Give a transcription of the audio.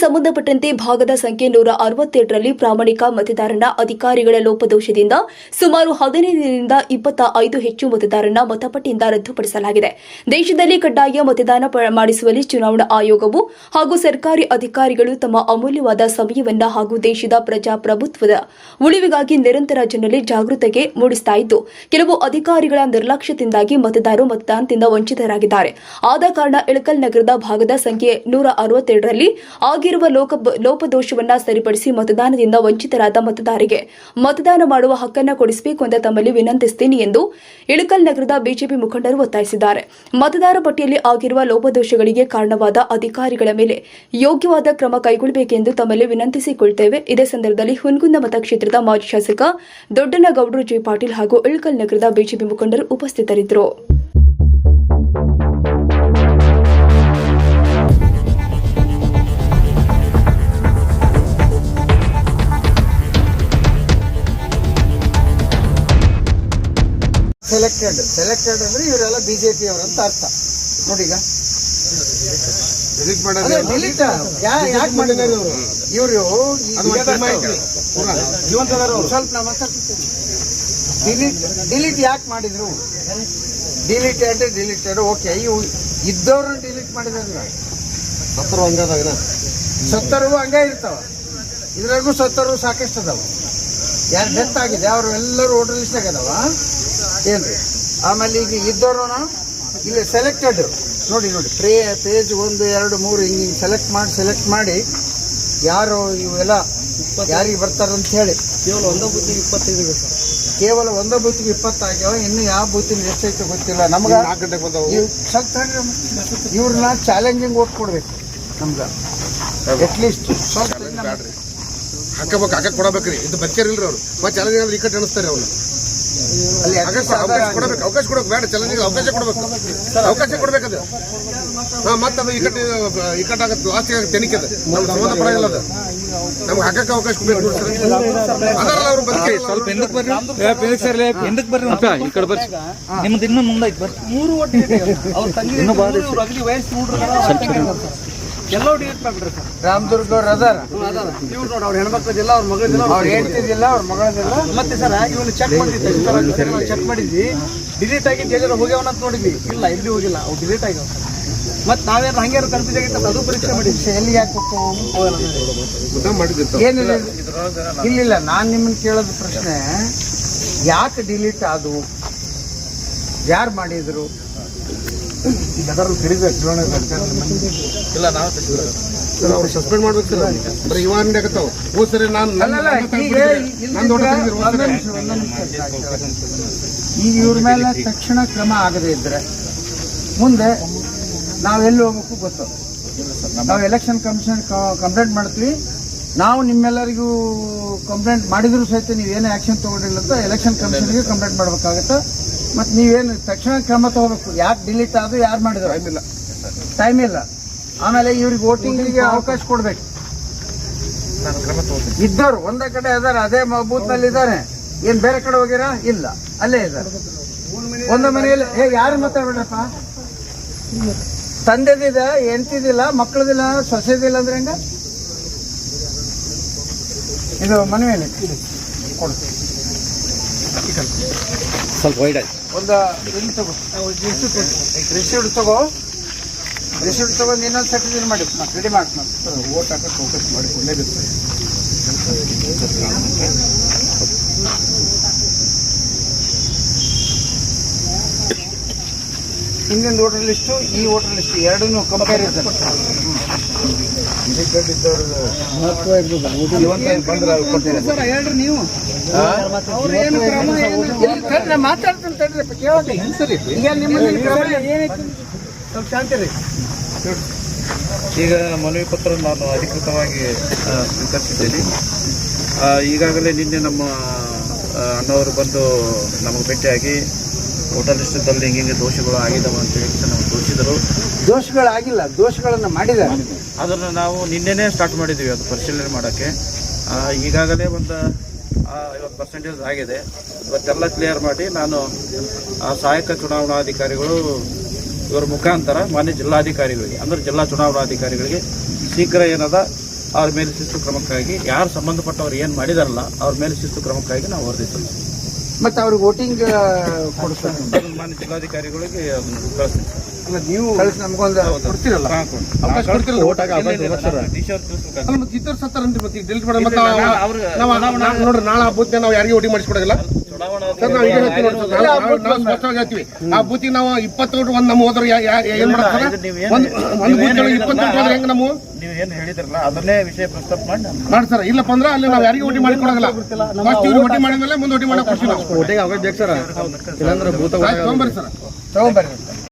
ಸಂಬಂಧಪಟ್ಟಂತೆ ಭಾಗದ ಸಂಖ್ಯೆ ನೂರ ಅರವತ್ತೆರಡರಲ್ಲಿ ಪ್ರಾಮಾಣಿಕ ಮತದಾರನ ಅಧಿಕಾರಿಗಳ ಲೋಪದೋಷದಿಂದ ಸುಮಾರು ಹದಿನೈದರಿಂದ ಇಪ್ಪತ್ತ ಐದು ಹೆಚ್ಚು ಮತದಾರನ ಮತಪಟ್ಟಿಯಿಂದ ರದ್ದುಪಡಿಸಲಾಗಿದೆ. ದೇಶದಲ್ಲಿ ಕಡ್ಡಾಯ ಮತದಾನ ಮಾಡಿಸುವಲ್ಲಿ ಚುನಾವಣಾ ಆಯೋಗವು ಹಾಗೂ ಸರ್ಕಾರಿ ಅಧಿಕಾರಿಗಳು ತಮ್ಮ ಅಮೂಲ್ಯವಾದ ಸಮಯವನ್ನ ಹಾಗೂ ದೇಶದ ಪ್ರಜಾಪ್ರಭುತ್ವದ ಉಳಿವಿಗಾಗಿ ನಿರಂತರ ಜನರಲ್ಲಿ ಜಾಗೃತಿಗೆ ಮೂಡಿಸ್ತಾ ಇದ್ದು, ಕೆಲವು ಅಧಿಕಾರಿಗಳ ನಿರ್ಲಕ್ಷ್ಯದಿಂದಾಗಿ ಮತದಾರರು ಮತದಾನದಿಂದ ವಂಚಿತರಾಗಿದ್ದಾರೆ. ಆದ ಕಾರಣ ಇಳಕಲ್ ನಗರದ ಭಾಗದ ಸಂಖ್ಯೆ ನೂರ ಅರವತ್ತೆರಡರಲ್ಲಿ ಆಗಿರುವ ಲೋಕ ಲೋಪದೋಷವನ್ನ ಸರಿಪಡಿಸಿ ಮತದಾನದಿಂದ ವಂಚಿತರಾದ ಮತದಾರರಿಗೆ ಮತದಾನ ಮಾಡುವ ಹಕ್ಕನ್ನು ಕೊಡಿಸಬೇಕು ಅಂತ ತಮ್ಮಲ್ಲಿ ವಿನಂತಿಸುತ್ತೇನೆ ಎಂದು ಇಳಕಲ್ ನಗರದ ಬಿಜೆಪಿ ಮುಖಂಡರು ಒತ್ತಾಯಿಸಿದ್ದಾರೆ. ಮತದಾರ ಪಟ್ಟಿಯಲ್ಲಿ ಆಗಿರುವ ಲೋಪದೋಷಗಳಿಗೆ ಕಾರಣವಾದ ಅಧಿಕಾರಿಗಳ ಮೇಲೆ ಯೋಗ್ಯವಾದ ಕ್ರಮ ಕೈಗೊಳ್ಳಬೇಕೆಂದು ತಮ್ಮಲ್ಲಿ ವಿನಂತಿಸಿಕೊಳ್ತೇವೆ. ಇದೇ ಸಂದರ್ಭದಲ್ಲಿ ಹುನಗುಂದ ಮತಕ್ಷೇತ್ರದ ಮಾಜಿ ಶಾಸಕ ದೊಡ್ಡನಗೌಡರು ಜಿ ಪಾಟೀಲ್ ಹಾಗೂ ಇಳಕಲ್ ನಗರದ ಬಿಜೆಪಿ ಮುಖಂಡರು ಉಪಸ್ಥಿತರಿದ್ದರು. ಸೆಲೆಕ್ಟೆಡ್ ಸೆಲೆಕ್ಟೆಡ್ ಅಂದ್ರೆ ಇವರೆಲ್ಲ ಬಿಜೆಪಿ ಅವರಂತ ಅರ್ಥ. ನೋಡಿ ಈಗ ಡಿಲೀಟ್ ಯಾಕೆ ಮಾಡಿದ್ದಾರೆ ಇವರು? ಸ್ವಲ್ಪ ಡಿಲೀಟ್ ಡಿಲೀಟ್ ಯಾಕೆ ಮಾಡಿದ್ರು? ಡಿಲೀಟೆಡ್ ಡಿಲೀಟೆಡ್ ಓಕೆ ಇವು ಇದ್ದವ್ರನ್ನ ಡಿಲೀಟ್ ಮಾಡಿದಾರಲ್ಲ. ಸತ್ತರು ಹಂಗದಾಗ ಸತ್ತರು ಹಂಗ ಇರ್ತಾವ. ಇದ್ರಾಗೂ ಸತ್ತರು ಸಾಕಷ್ಟು ಅದಾವ. ಯಾರು ಡೆತ್ ಆಗಿದೆ ಅವರು ಎಲ್ಲರೂ ಓಟರ್ ಲಿಸ್ಟ್ನಾಗ ಅದಾವ. ಏನ್ರಿ? ಆಮೇಲೆ ಈಗ ಇದ್ದವರು ಇಲ್ಲಿ ಸೆಲೆಕ್ಟೆಡ್ ನೋಡಿ ನೋಡಿ ಪ್ರೇ ಪೇಜ್ ಒಂದು ಎರಡು ಮೂರು ಹಿಂಗೆ ಹಿಂಗೆ ಸೆಲೆಕ್ಟ್ ಮಾಡಿ ಸೆಲೆಕ್ಟ್ ಮಾಡಿ ಯಾರು ಇವೆಲ್ಲ ಯಾರಿಗೆ ಬರ್ತಾರೆ ಅಂತ ಹೇಳಿ. ಕೇವಲ ಒಂದೇ ಬುದ್ಧಿ ಇಪ್ಪತ್ತೈದು ಇದೆ ಸರ್. ಕೇವಲ ಒಂದೇ ಬೂತಿಗೆ ಇಪ್ಪತ್ತಾಗ್ಯಾವ ಇನ್ನು ಯಾವ ಬೂತಿನ ಎಷ್ಟೈತೆ ಗೊತ್ತಿಲ್ಲ. ನಮ್ಗೆ ಇವ್ರನ್ನ ಚಾಲೆಂಜಿಂಗ್ ಓಟ್ ಕೊಡ್ಬೇಕು ನಮ್ಗೆ. ಅಟ್ಲೀಸ್ಟ್ ಸ್ವಲ್ಪ ಹಾಕಬೇಕು ಹಾಕಕ್ ಕೊಡಬೇಕ್ರಿ. ಇದು ಬಚ್ಚರಿಲ್ರಿ ಅವರು. ಮತ್ತೆ ಚಾಲೆಂಜ್ ಅಂದ್ರೆ ಇಕ್ಕಟ್ಟು ಅನಿಸ್ತಾರೆ ಅವ್ರು. ಅವಕಾಶ ಅವಕಾಶ ಕೊಡಬೇಕು ಅವಕಾಶ ಕೊಡಬೇಕು ಬೇಡ ಚಾಲೆಂಜ್ ಅವಕಾಶ ಕೊಡಬೇಕು. ಅವಕಾಶ ಕೊಡಬೇಕದು. ಹಾ ಮತ್ತೆ ಅದು ಕಟ್ ಆಗತ್ತೆ ಲಾಸ್ಟ್ ತೆನಿಕೆ ಅದು ನಮ್ಗೆ ಸಂಬಂಧ ಪಡಂಗಿಲ್ಲ ಅದು. ನಮ್ಗೆ ಹಾಕಕ್ಕೆ ಅವಕಾಶ ಕೊಡ್ಬೇಕು ಅದರಲ್ಲ ಅವ್ರು ಬದುಕಿ ಸ್ವಲ್ಪ ಹಿಂದಕ್ಕೆ ಬರ್ರಿ. ಫಿನಿಕ್ಸ್ ಸರ್ಲೆ, ಹಿಂದಕ್ಕೆ ಬರ್ರಿ ಈ ಕಡೆ ಬರ್ರಿ. ನಿಮ್ದು ಇನ್ನೂ ಮುಂದೆ ಐತಿ ಬರ್ರಿ. ಮೂರು ಒಟ್ಟು ಅವ್ರ ತಂಗಿ ಇನ್ನೂ ಅಗದಿ ವಯಸ್ಸು ನೋಡ್ರಿ ಎಲ್ಲೋ ಡಿಲೀಟ್ ಮಾಡ್ಬಿಡ್ರಿ ಸರ್. ರಾಮದುರ್ಗ ಅವ್ರು ಅದಾರ? ಇವ್ರು ನೋಡಿ ಅವ್ರ ಹೆಣ್ಮಕ್ಳದಿಲ್ಲ ಅವ್ರ ಮಗಳದಿಲ್ಲ ಅವ್ರು ಹೇಳ್ತಿದ್ದಿಲ್ಲ ಅವ್ರ ಮಗಳದಿಲ್ಲ ಮತ್ತೆ ಸರ್ ಇವನು ಚೆಕ್ ಮಾಡಿದ್ದೆ ಚೆಕ್ ಮಾಡಿದ್ವಿ ಡಿಲೀಟ್ ಆಗಿದ್ದು ಎಲ್ಲರೂ ಹೋಗ್ಯಾವನ ಅಂತ ನೋಡಿದ್ವಿ. ಇಲ್ಲ ಎಲ್ಲಿ ಹೋಗಿಲ್ಲ ಅವು ಡಿಲೀಟ್ ಆಗ್ಯಾವ ಮತ್ತೆ ನಾವೇನು ಹಂಗೇನು ಕನ್ಫ್ಯೂಸ್ ಆಗಿತ್ತು ಅದು ಪರೀಕ್ಷೆ ಮಾಡಿದ್ವಿ. ಎಲ್ಲಿ ಮಾಡಿದ್ದು ಏನಿಲ್ಲ. ಇಲ್ಲಿಲ್ಲ ನಾನು ನಿಮ್ಮನ್ನ ಕೇಳೋದು ಪ್ರಶ್ನೆ ಯಾಕೆ ಡಿಲೀಟ್ ಆದವು? ಯಾರು ಮಾಡಿದ್ರು? ತಿಳಿಬೇಕು ಇಲ್ಲ ನಾವು ಸರ್ ಅವ್ರು ಸಸ್ಪೆಂಡ್ ಮಾಡ್ಬೇಕು ಸರ್ ಬರೀ ಇವಾಗ ಹೋದ್ ಸರಿ ನಾನು ಅಲ್ಲಲ್ಲ ಈಗ ಇವ್ರ ಮೇಲೆ ತಕ್ಷಣ ಕ್ರಮ ಆಗದೇ ಇದ್ರೆ ಮುಂದೆ ನಾವು ಎಲ್ಲಿ ಹೋಗ್ಬೇಕು ಗೊತ್ತು. ನಾವು ಎಲೆಕ್ಷನ್ ಕಮಿಷನ್ ಕಂಪ್ಲೇಂಟ್ ಮಾಡ್ತೀವಿ. ನಾವು ನಿಮ್ಮೆಲ್ಲರಿಗೂ ಕಂಪ್ಲೇಂಟ್ ಮಾಡಿದ್ರು ಸಹಿತ ನೀವು ಏನೇ ಆ್ಯಕ್ಷನ್ ತಗೊಂಡಿಲ್ಲ ಅಂತ ಎಲೆಕ್ಷನ್ ಕಮಿಷನ್ಗೆ ಕಂಪ್ಲೇಂಟ್ ಮಾಡ್ಬೇಕಾಗತ್ತೆ. ಮತ್ತು ನೀವೇನು ತಕ್ಷಣ ಕ್ರಮ ತಗೋಬೇಕು. ಯಾಕೆ ಡಿಲೀಟ್ ಆದ್ರು ಯಾರು ಮಾಡಿದ್ರು? ಟೈಮ್ ಇಲ್ಲ. ಟೈಮ್ ಇಲ್ಲ. ಆಮೇಲೆ ಇವ್ರಿಗೆ ವೋಟಿಂಗಿಗೆ ಅವಕಾಶ ಕೊಡ್ಬೇಕು. ಇದ್ದವ್ರು ಒಂದೇ ಕಡೆ ಇದಾರೆ ಅದೇ ಬೂತ್ನಲ್ಲಿ ಇದ್ದಾರೆ ಏನ್ ಬೇರೆ ಕಡೆ ಹೋಗಿರ? ಇಲ್ಲ. ಅಲ್ಲೇ ಇದ್ದಾರೆ. ಒಂದು ಮನೆಯಲ್ಲಿ ಏ ಯಾರು ಮಾತಾಡ್ಬೇಡಪ್ಪ ತಂದೆದಿದೆ ಎಂತಿದಿಲ್ಲ ಮಕ್ಕಳದಿಲ್ಲ ಸೊಸೆದಿಲ್ಲ ಅಂದ್ರೆ ಹೆಂಗ? ಇದು ಮನೆಯಲ್ಲಿ ಕೊಡು ಸ್ವಲ್ಪ ವೈಡ್ ಆಯ್ತು ಒಂದು ಇದು ತಗೋ. ರಿಸೀವ್ಡ್ ತಗೋ. ತಗೊಂಡು ಇನ್ನೊಂದು ಸರ್ಟಿಫಿಕೇಟ್ ಮಾಡಿ. ರೆಡಿ ಮಾಡಿ. ಓಟ್ ಹಾಕೋಕೆ ಫೋಕಸ್ ಮಾಡಿ. ಕೊಡಲೇಬೇಕು ಹಿಂದಿನ ವೋಟರ್ ಲಿಸ್ಟು ಈ ವೋಟರ್ ಲಿಸ್ಟ್ ಎರಡನ್ನೂ ಕಂಪ್ಯಾರಿಸನ್ ಮಾತಾಡ್ತೀನಿ ಈಗ ಈಗ ಮನವಿ ಪತ್ರ ನಾನು ಅಧಿಕೃತವಾಗಿ ಸ್ವೀಕರಿಸಿದ್ದೇನೆ. ಈಗಾಗಲೇ ನಿನ್ನೆ ನಮ್ಮ ಅಣ್ಣವರು ಬಂದು ನಮಗೆ ಭೇಟಿಯಾಗಿ ವೋಟರ್ ಇಷ್ಟದಲ್ಲಿ ಹಿಂಗೆ ದೋಷಗಳು ಆಗಿದಾವ ಅಂತ ಹೇಳಿ ನಾವು ತೋರಿಸಿದರು ದೋಷಗಳಾಗಿಲ್ಲ ದೋಷಗಳನ್ನು ಮಾಡಿದ್ದಾರೆ. ಅದನ್ನು ನಾವು ನಿನ್ನೆನೇ ಸ್ಟಾರ್ಟ್ ಮಾಡಿದ್ದೀವಿ ಅದು ಪರಿಶೀಲನೆ ಮಾಡೋಕ್ಕೆ. ಈಗಾಗಲೇ ಒಂದು ಐವತ್ತು ಪರ್ಸೆಂಟೇಜ್ ಆಗಿದೆ. ಇವತ್ತೆಲ್ಲ ಕ್ಲಿಯರ್ ಮಾಡಿ ನಾನು ಆ ಸಹಾಯಕ ಚುನಾವಣಾಧಿಕಾರಿಗಳು ಇವರ ಮುಖಾಂತರ ಮಾನ್ಯ ಜಿಲ್ಲಾಧಿಕಾರಿಗಳಿಗೆ ಅಂದ್ರೆ ಜಿಲ್ಲಾ ಚುನಾವಣಾಧಿಕಾರಿಗಳಿಗೆ ಶೀಘ್ರ ಏನದ ಅವ್ರ ಮೇಲೆ ಶಿಸ್ತು ಕ್ರಮಕ್ಕಾಗಿ ಯಾರು ಸಂಬಂಧಪಟ್ಟವ್ರು ಏನು ಮಾಡಿದಾರಲ್ಲ ಅವ್ರ ಮೇಲೆ ಶಿಸ್ತು ಕ್ರಮಕ್ಕಾಗಿ ನಾವು ವರದಿ ಸಲ್ಲಿಸ್ತೀವಿ. ಮತ್ತೆ ಅವ್ರಿಗೆ ವೋಟಿಂಗ್ ಕೊಡ್ತಾರೆ. ಮಾನ್ಯ ಜಿಲ್ಲಾಧಿಕಾರಿಗಳಿಗೆ ಅದನ್ನ ಕಳಿಸ್ತೀವಿ ಅಲ್ಲ ನೀವು ಕಳಿಸಿ ನಮ್ಗೊಂದು ಕೊಡ್ತೀರಲ್ಲ? ಅವಕಾಶ ಕೊಡ್ತಿರಲ್ಲ ಅಲ್ಲ ಮತ್ತೆ ಇತರ ಸತ್ತಾರಂತೆ ಮತ್ತೆ ಡಿಲೀಟ್ ಮಾಡಿ ಮತ್ತೆ ನಾವು- ನೋಡ್ರಿ ನಾಳೆ ಆ ಬೂತ್ ನಾವು ಯಾರಿಗೆ ವೋಟಿಂಗ್ ಮಾಡಿಸ್ಕೊಡೋದಿಲ್ಲ ಹೇಳ್ತೀವಿ ಆ ಬೂತಿಗೆ ನಾವು ಇಪ್ಪತ್ತು ಒಂದ್ ನಮ್ಮ ಹೋದ್ರೆ ಏನ್ ಮಾಡ್ತಾರೆ? ಒಂದ್ ಹೋದ್ರೆ ಹೆಂಗ್ ನಾವು ನೀವು ಏನು ಹೇಳಿದ್ರಲ್ಲ ಅದನ್ನೇ ವಿಷಯ ಪ್ರಸ್ತಾಪ ಮಾಡಿ ಮಾಡ್ತಾರ ಇಲ್ಲಪ್ಪ ಅಂದ್ರೆ ಅಲ್ಲಿ ನಾವು ಯಾರಿಗೂ ಓಟಿ ಮಾಡಿ ಕೊಡೋದಿಲ್ಲ ಫಸ್ಟ್ ಇವ್ರು ಓಟಿ ಮಾಡಿದ್ಮೇಲೆ ಮುಂದೆ ಓಟಿ ಮಾಡಕ್ ಕೊಡ್ತೀವಿ ಬೇಕು ಸರ್. ಇಲ್ಲಾಂದ್ರೆ ಭೂತ ತಗೊಂಬರ್ರಿ ಸರ್. ತಗೊಂಬರ್ರಿ